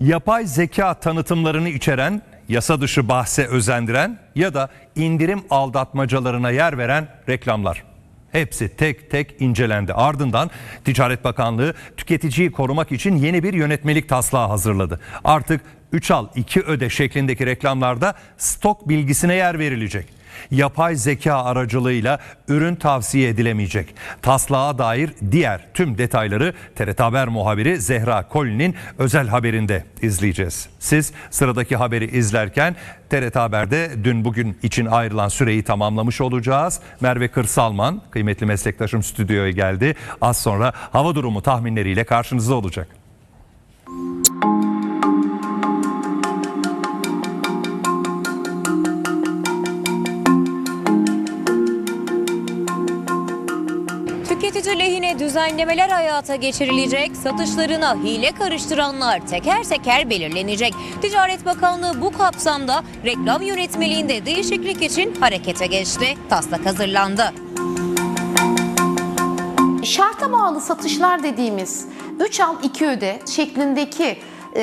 Yapay zeka tanıtımlarını içeren, yasa dışı bahse özendiren ya da indirim aldatmacalarına yer veren reklamlar. Hepsi tek tek incelendi. Ardından Ticaret Bakanlığı tüketiciyi korumak için yeni bir yönetmelik taslağı hazırladı. Artık 3 al 2 öde şeklindeki reklamlarda stok bilgisine yer verilecek. Yapay zeka aracılığıyla ürün tavsiye edilemeyecek. Taslağa dair diğer tüm detayları TRT Haber muhabiri Zehra Kolin'in özel haberinde izleyeceğiz. Siz sıradaki haberi izlerken TRT Haber'de dün bugün için ayrılan süreyi tamamlamış olacağız. Merve Kırsalman kıymetli meslektaşım stüdyoya geldi. Az sonra hava durumu tahminleriyle karşınızda olacak. Tüketici lehine düzenlemeler hayata geçirilecek, satışlarına hile karıştıranlar teker teker belirlenecek. Ticaret Bakanlığı bu kapsamda reklam yönetmeliğinde değişiklik için harekete geçti. Taslak hazırlandı. Şarta bağlı satışlar dediğimiz 3 al 2 öde şeklindeki e,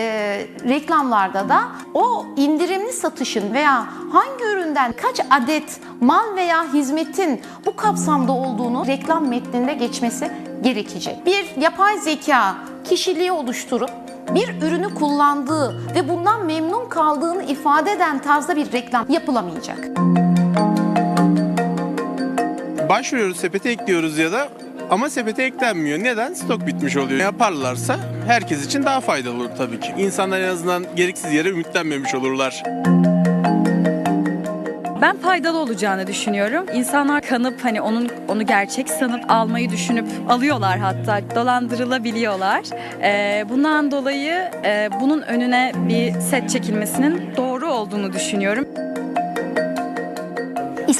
reklamlarda da o indirimli satışın veya hangi üründen kaç adet mal veya hizmetin bu kapsamda olduğunu reklam metninde geçmesi gerekecek. Bir yapay zeka kişiliği oluşturup bir ürünü kullandığı ve bundan memnun kaldığını ifade eden tarzda bir reklam yapılamayacak. başvuruyoruz sepete ekliyoruz ya da ama sepete eklenmiyor. Neden? Stok bitmiş oluyor. Yaparlarsa herkes için daha faydalı olur tabii ki. İnsanlar en azından gereksiz yere ümitlenmemiş olurlar. Ben faydalı olacağını düşünüyorum. İnsanlar kanıp hani onun onu gerçek sanıp almayı düşünüp alıyorlar hatta dolandırılabiliyorlar. Ee, bundan dolayı e, bunun önüne bir set çekilmesinin doğru olduğunu düşünüyorum.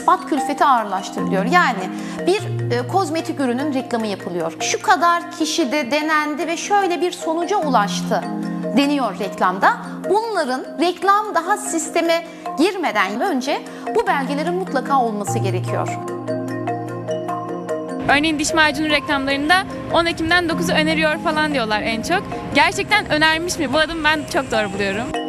İspat külfeti ağırlaştırılıyor. Yani bir e, kozmetik ürünün reklamı yapılıyor. Şu kadar kişi de denendi ve şöyle bir sonuca ulaştı deniyor reklamda. Bunların reklam daha sisteme girmeden önce bu belgelerin mutlaka olması gerekiyor. Örneğin diş macunu reklamlarında 10 Ekim'den 9'u öneriyor falan diyorlar en çok. Gerçekten önermiş mi? Bu adımı ben çok doğru buluyorum.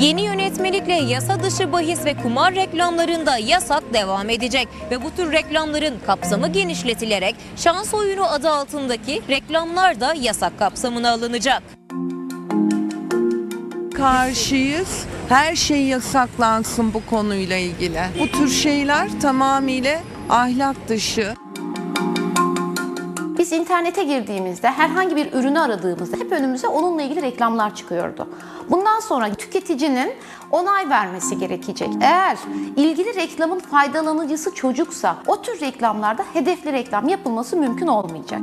Yeni yönetmelikle yasa dışı bahis ve kumar reklamlarında yasak devam edecek ve bu tür reklamların kapsamı genişletilerek şans oyunu adı altındaki reklamlar da yasak kapsamına alınacak. karşıyız. Her şey yasaklansın bu konuyla ilgili. Bu tür şeyler tamamıyla ahlak dışı. Biz internete girdiğimizde herhangi bir ürünü aradığımızda hep önümüze onunla ilgili reklamlar çıkıyordu. Bundan sonra tüketicinin onay vermesi gerekecek. Eğer ilgili reklamın faydalanıcısı çocuksa o tür reklamlarda hedefli reklam yapılması mümkün olmayacak.